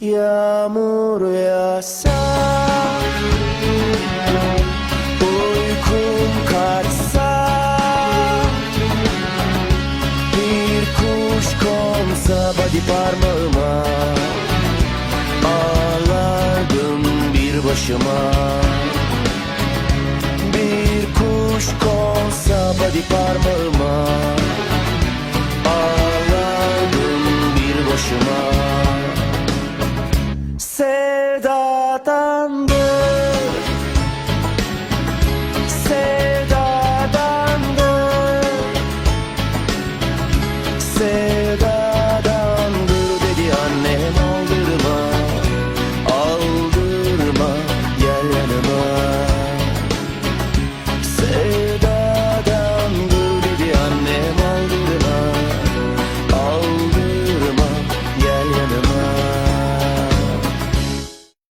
Yağmur yağsa Uykum kaçsa Bir kuş konsa body parmağıma Ağlardım bir başıma Sevdadan